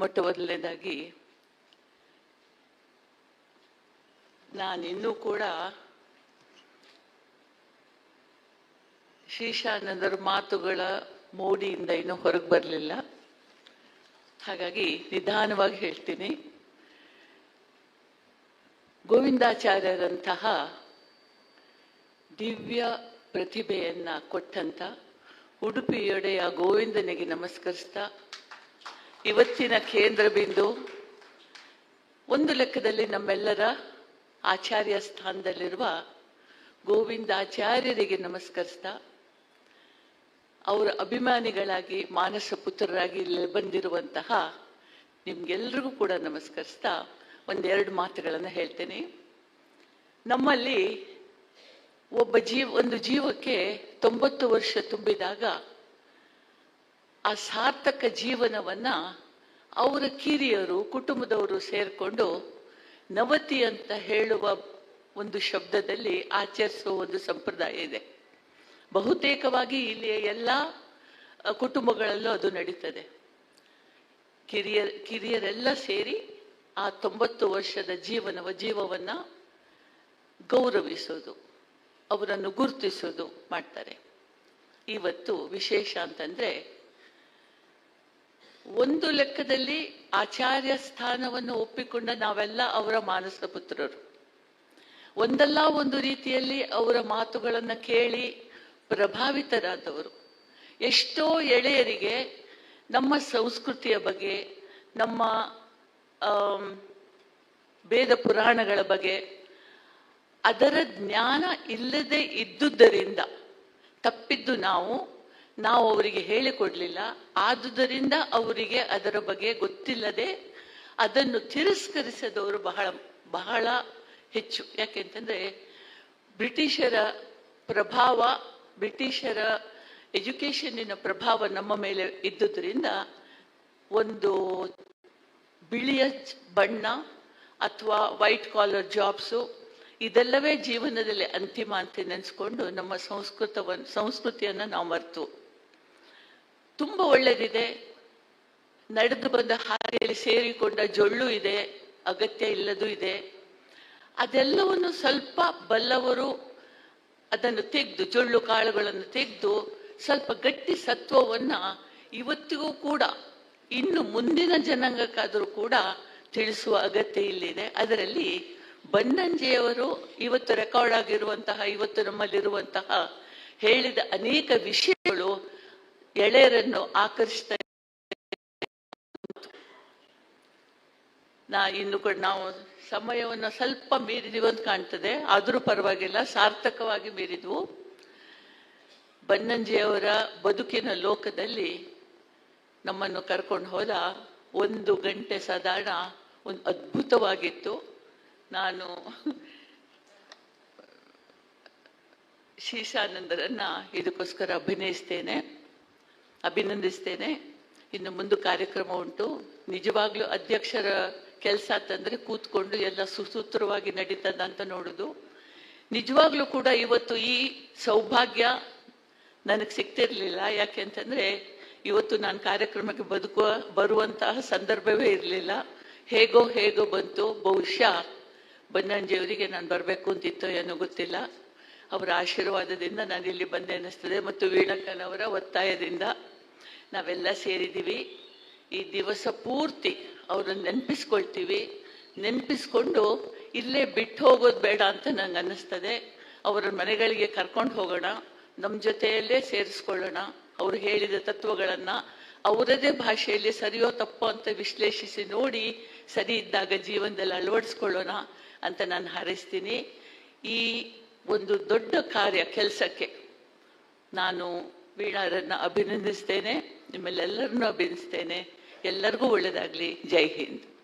ಮೊಟ್ಟ ಮೊದಲನೇದಾಗಿ ನಾನಿನ್ನೂ ಕೂಡ ಶ್ರೀಶಾನಂದರ ಮಾತುಗಳ ಮೋಡಿಯಿಂದ ಇನ್ನೂ ಹೊರಗೆ ಬರಲಿಲ್ಲ. ಹಾಗಾಗಿ ನಿಧಾನವಾಗಿ ಹೇಳ್ತೀನಿ. ಗೋವಿಂದಾಚಾರ್ಯರಂತಹ ದಿವ್ಯ ಪ್ರತಿಭೆಯನ್ನ ಕೊಟ್ಟಂತ ಉಡುಪಿಯೊಡೆಯ ಗೋವಿಂದನಿಗೆ ನಮಸ್ಕರಿಸ್ತಾ ಇವತ್ತಿನ ಕೇಂದ್ರ ಬಿಂದು ಒಂದು ಲೆಕ್ಕದಲ್ಲಿ ನಮ್ಮೆಲ್ಲರ ಆಚಾರ್ಯ ಸ್ಥಾನದಲ್ಲಿರುವ ಗೋವಿಂದಾಚಾರ್ಯರಿಗೆ ನಮಸ್ಕರಿಸ್ತಾ, ಅವರ ಅಭಿಮಾನಿಗಳಾಗಿ, ಮಾನಸ ಪುತ್ರರಾಗಿ ಇಲ್ಲಿ ಬಂದಿರುವಂತಹ ನಿಮ್ಗೆಲ್ರಿಗೂ ಕೂಡ ನಮಸ್ಕರಿಸ್ತಾ ಒಂದೆರಡು ಮಾತುಗಳನ್ನು ಹೇಳ್ತೇನೆ. ನಮ್ಮಲ್ಲಿ ಒಬ್ಬ ಜೀವ, ಒಂದು ಜೀವಕ್ಕೆ ತೊಂಬತ್ತು ವರ್ಷ ತುಂಬಿದಾಗ ಆ ಸಾರ್ಥಕ ಜೀವನವನ್ನ ಅವರ ಕಿರಿಯರು, ಕುಟುಂಬದವರು ಸೇರಿಕೊಂಡು ನವತಿ ಅಂತ ಹೇಳುವ ಒಂದು ಶಬ್ದದಲ್ಲಿ ಆಚರಿಸುವ ಒಂದು ಸಂಪ್ರದಾಯ ಇದೆ. ಬಹುತೇಕವಾಗಿ ಇಲ್ಲಿಯ ಎಲ್ಲ ಕುಟುಂಬಗಳಲ್ಲೂ ಅದು ನಡೀತದೆ. ಕಿರಿಯ, ಕಿರಿಯರೆಲ್ಲ ಸೇರಿ ಆ ತೊಂಬತ್ತು ವರ್ಷದ ಜೀವನವ, ಜೀವವನ್ನ ಗೌರವಿಸೋದು, ಅವರನ್ನು ಗುರುತಿಸೋದು ಮಾಡ್ತಾರೆ. ಇವತ್ತು ವಿಶೇಷ ಅಂತಂದ್ರೆ ಒಂದು ಲೆಕ್ಕದಲ್ಲಿ ಆಚಾರ್ಯ ಸ್ಥಾನವನ್ನು ಒಪ್ಪಿಕೊಂಡ ನಾವೆಲ್ಲ ಅವರ ಮಾನಸ ಪುತ್ರರು. ಒಂದಲ್ಲ ಒಂದು ರೀತಿಯಲ್ಲಿ ಅವರ ಮಾತುಗಳನ್ನು ಕೇಳಿ ಪ್ರಭಾವಿತರಾದವರು. ಎಷ್ಟೋ ಎಳೆಯರಿಗೆ ನಮ್ಮ ಸಂಸ್ಕೃತಿಯ ಬಗ್ಗೆ, ನಮ್ಮ ಭೇದ ಪುರಾಣಗಳ ಬಗ್ಗೆ ಅದರ ಜ್ಞಾನ ಇಲ್ಲದೆ ಇದ್ದುದರಿಂದ, ತಪ್ಪಿದ್ದು ನಾವು ನಾವು ಅವರಿಗೆ ಹೇಳಿಕೊಡಲಿಲ್ಲ ಆದುದರಿಂದ ಅವರಿಗೆ ಅದರ ಬಗ್ಗೆ ಗೊತ್ತಿಲ್ಲದೆ ಅದನ್ನು ತಿರಸ್ಕರಿಸದವರು ಬಹಳ ಬಹಳ ಹೆಚ್ಚು. ಯಾಕೆಂತಂದ್ರೆ ಬ್ರಿಟಿಷರ ಪ್ರಭಾವ, ಬ್ರಿಟಿಷರ ಎಜುಕೇಷನ್ನಿನ ಪ್ರಭಾವ ನಮ್ಮ ಮೇಲೆ ಇದ್ದುದರಿಂದ ಒಂದು ಬಿಳಿಯ ಬಣ್ಣ ಅಥವಾ ವೈಟ್ ಕಾಲರ್ ಜಾಬ್ಸು ಇದೆಲ್ಲವೇ ಜೀವನದಲ್ಲಿ ಅಂತಿಮ ಅಂತ ನೆನೆಸ್ಕೊಂಡು ನಮ್ಮ ಸಂಸ್ಕೃತವನ್ನು ಸಂಸ್ಕೃತಿಯನ್ನು ನಾವು ಮರೆತು. ತುಂಬ ಒಳ್ಳೆದಿದೆ. ನಡೆದು ಬಂದ ಹಾದಿಯಲ್ಲಿ ಸೇರಿಕೊಂಡ ಜೊಳ್ಳು ಇದೆ, ಅಗತ್ಯ ಇಲ್ಲದೂ ಇದೆ. ಅದೆಲ್ಲವನ್ನು ಸ್ವಲ್ಪ ಬಲ್ಲವರು ಅದನ್ನು ತೆಗೆದು, ಜೊಳ್ಳು ಕಾಳುಗಳನ್ನು ತೆಗೆದು ಸ್ವಲ್ಪ ಗಟ್ಟಿ ಸತ್ವವನ್ನ ಇವತ್ತಿಗೂ ಕೂಡ, ಇನ್ನು ಮುಂದಿನ ಜನಾಂಗಕ್ಕಾದರೂ ಕೂಡ ತಿಳಿಸುವ ಅಗತ್ಯ ಇಲ್ಲಿದೆ. ಅದರಲ್ಲಿ ಬನ್ನಂಜೆಯವರು ಇವತ್ತು ರೆಕಾರ್ಡ್ ಆಗಿರುವಂತಹ, ಇವತ್ತು ನಮ್ಮಲ್ಲಿರುವಂತಹ ಹೇಳಿದ ಅನೇಕ ವಿಷಯಗಳು ಎಳೆಯರನ್ನು ಆಕರ್ಷಿತ ನಾ ಇನ್ನು ಕೂಡ ನಾವು ಸಮಯವನ್ನು ಸ್ವಲ್ಪ ಮೀರಿದೀವಿ ಅಂತ ಕಾಣ್ತದೆ. ಆದರೂ ಪರವಾಗಿಲ್ಲ, ಸಾರ್ಥಕವಾಗಿ ಮೀರಿದ್ವು. ಬನ್ನಂಜಿಯವರ ಬದುಕಿನ ಲೋಕದಲ್ಲಿ ನಮ್ಮನ್ನು ಕರ್ಕೊಂಡು ಹೋದ ಒಂದು ಗಂಟೆ ಸಾಧಾರಣ ಒಂದು ಅದ್ಭುತವಾಗಿತ್ತು. ನಾನು ಶೀಶಾನಂದರನ್ನ ಇದಕ್ಕೋಸ್ಕರ ಅಭಿನಯಿಸ್ತೇನೆ. ಅಭಿನಂದಿಸ್ತೇನೆ. ಇನ್ನು ಮುಂದೆ ಕಾರ್ಯಕ್ರಮ ಉಂಟು. ನಿಜವಾಗ್ಲೂ ಅಧ್ಯಕ್ಷರ ಕೆಲಸ ಅಂತಂದ್ರೆ ಕೂತ್ಕೊಂಡು ಎಲ್ಲ ಸುಸೂತ್ರವಾಗಿ ನಡೀತದ ಅಂತ ನೋಡುದು. ನಿಜವಾಗ್ಲೂ ಕೂಡ ಇವತ್ತು ಈ ಸೌಭಾಗ್ಯ ನನಗೆ ಸಿಗ್ತಿರ್ಲಿಲ್ಲ. ಯಾಕೆಂತಂದ್ರೆ ಇವತ್ತು ನಾನು ಕಾರ್ಯಕ್ರಮಕ್ಕೆ ಬದುಕುವ, ಬರುವಂತಹ ಸಂದರ್ಭವೇ ಇರಲಿಲ್ಲ. ಹೇಗೋ ಹೇಗೋ ಬಂತು. ಬಹುಶಃ ಬನ್ನಂಜಿಯವರಿಗೆ ನಾನು ಬರಬೇಕು ಅಂತಿತ್ತೋ ಏನೋ ಗೊತ್ತಿಲ್ಲ. ಅವರ ಆಶೀರ್ವಾದದಿಂದ ನಾನು ಇಲ್ಲಿ ಬಂದೆ ಅನ್ನಿಸ್ತದೆ. ಮತ್ತು ವೀಣಕ್ಕನವರ ಒತ್ತಾಯದಿಂದ ನಾವೆಲ್ಲ ಸೇರಿದ್ದೀವಿ ಈ ದಿವಸ ಪೂರ್ತಿ ಅವರನ್ನು ನೆನಪಿಸ್ಕೊಳ್ತೀವಿ. ನೆನಪಿಸ್ಕೊಂಡು ಇಲ್ಲೇ ಬಿಟ್ಟು ಹೋಗೋದು ಬೇಡ ಅಂತ ನಂಗೆ ಅನ್ನಿಸ್ತದೆ. ಅವರ ಮನೆಗಳಿಗೆ ಕರ್ಕೊಂಡು ಹೋಗೋಣ. ನಮ್ಮ ಜೊತೆಯಲ್ಲೇ ಸೇರಿಸ್ಕೊಳ್ಳೋಣ. ಅವರು ಹೇಳಿದ ತತ್ವಗಳನ್ನು ಅವರದೇ ಭಾಷೆಯಲ್ಲಿ ಸರಿಯೋ ತಪ್ಪೋ ಅಂತ ವಿಶ್ಲೇಷಿಸಿ ನೋಡಿ ಸರಿ ಇದ್ದಾಗ ಜೀವನದಲ್ಲಿ ಅಳವಡಿಸ್ಕೊಳ್ಳೋಣ ಅಂತ ನಾನು ಹಾರೈಸ್ತೀನಿ. ಈ ಒಂದು ದೊಡ್ಡ ಕಾರ್ಯ ಕೆಲಸಕ್ಕೆ ನಾನು ವೀಣಾರನ್ನು ಅಭಿನಂದಿಸ್ತೇನೆ. ನಿಮ್ಮೆಲ್ಲರನ್ನು ಅಭಿನಂದಿಸ್ತೇನೆ. ಎಲ್ಲರಿಗೂ ಒಳ್ಳೆಯದಾಗಲಿ ಜೈ ಹಿಂದ್.